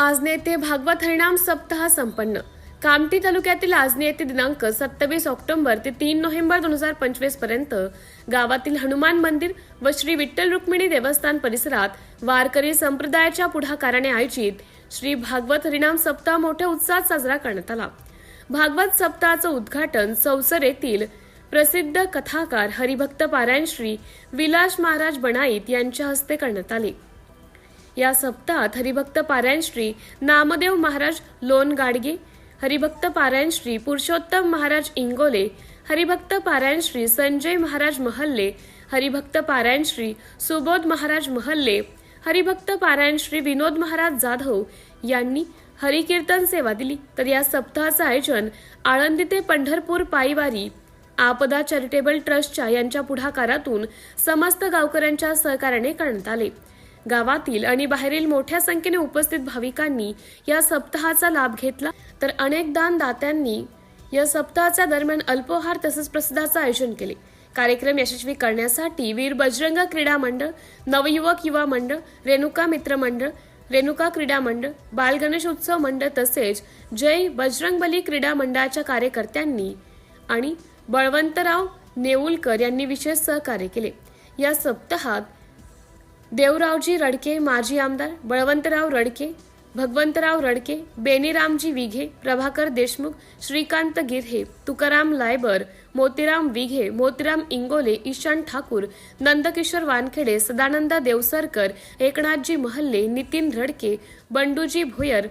आजने येथे भागवत हरिणाम सप्ताह संपन्न. कामठी तालुक्यातील आजने येथे दिनांक सत्तावीस ऑक्टोबर ते तीन नोव्हेंबर दोन हजार पंचवीसपर्यंत गावातील हनुमान मंदिर व श्री विठ्ठल रुक्मिणी देवस्थान परिसरात वारकरी संप्रदायाच्या पुढाकाराने आयोजित श्री भागवत हरिणाम सप्ताह मोठ्या उत्साहात साजरा करण्यात आला. भागवत सप्ताहाचं उद्घाटन चौसर येथील प्रसिद्ध कथाकार हरिभक्त पारायण श्री विलास महाराज बनाईत यांच्या हस्ते करण्यात आले. या सप्ताहात हरिभक्त पारायण श्री नामदेव महाराज लोन गाडगे हरिभक्त पारायण श्री पुरुषोत्तम महाराज इंगोले हरिभक्त पारायण श्री संजय महाराज महल्ले हरिभक्त पारायण श्री सुबोध महाराज महल्ले हरिभक्त पारायण श्री विनोद महाराज जाधव यांनी हरिकीर्तन सेवा दिली. तर या सप्ताहाचं आयोजन आळंदी ते पंढरपूर पायीवारी आपदा चॅरिटेबल ट्रस्टच्या यांच्या पुढाकारातून समस्त गावकऱ्यांच्या सहकार्याने करण्यात आले. गावातील आणि बाहेरील मोठ्या संख्येने उपस्थित भाविकांनी या सप्ताहाचा लाभ घेतला. तर अनेक दानदात्यांनी या सप्ताहाच्या दरम्यान अल्पोहार तसंच प्रसादाचं आयोजन केले. कार्यक्रम यशस्वी करण्यासाठी वीर बजरंग क्रीडा मंडळ नवयुवक युवा मंडळ रेणुका मित्र मंडळ रेणुका क्रीडा मंडळ बाल गणेश उत्सव मंडळ तसेच जय बजरंगबली क्रीडा मंडळाच्या कार्यकर्त्यांनी आणि बळवंतराव नेऊलकर यांनी विशेष सहकार्य केले. या सप्ताहात देवरावजी रडके माजी आमदार बळवंतराव रडके भगवंतराव रडके बेनीरामजी विघे प्रभाकर देशमुख श्रीकांत गिरहे तुकाराम लायबर मोतीराम विघे मोतीराम इंगोले ईशान ठाकूर नंदकिशोर वानखेडे सदानंद देवसरकर एकनाथजी महल्ले नितीन रडके बंडूजी भोयर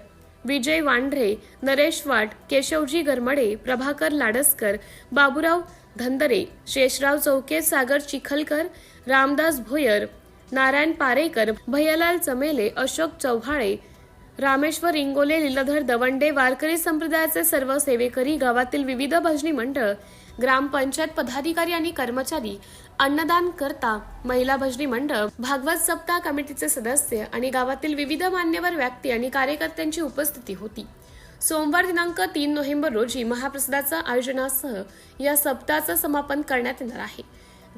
विजय वांढरे नरेश वाट केशवजी गरमडे प्रभाकर लाडसकर बाबूराव धंदरे शेषराव चौके सागर चिखलकर रामदास भोयर नारायण पारेकर भैयालाल चमेले अशोक चव्हाळे रामेश्वर इंगोले लीलाधर दवंडे वारकरी संप्रदायाचे सर्व सेवेकरी गावातील विविध भजनी मंडळ ग्रामपंचायत पदाधिकारी आणि कर्मचारी अन्नदान करता महिला भजनी मंडळ भागवत सप्ताह कमिटीचे सदस्य आणि गावातील विविध मान्यवर व्यक्ती आणि कार्यकर्त्यांची उपस्थिती होती. सोमवार दिनांक तीन नोव्हेंबर रोजी महाप्रसादाच्या आयोजनासह या सप्ताहाचं समापन करण्यात येणार आहे.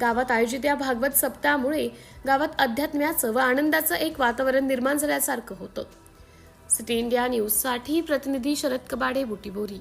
गावात आयोजित या भागवत सप्ताहामुळे गावात अध्यात्म्याचं व आनंदाचं एक वातावरण निर्माण झाल्यासारखं होतं. सिटी इंडिया न्यूजसाठी प्रतिनिधी शरद कबाडे बुटीबोरी.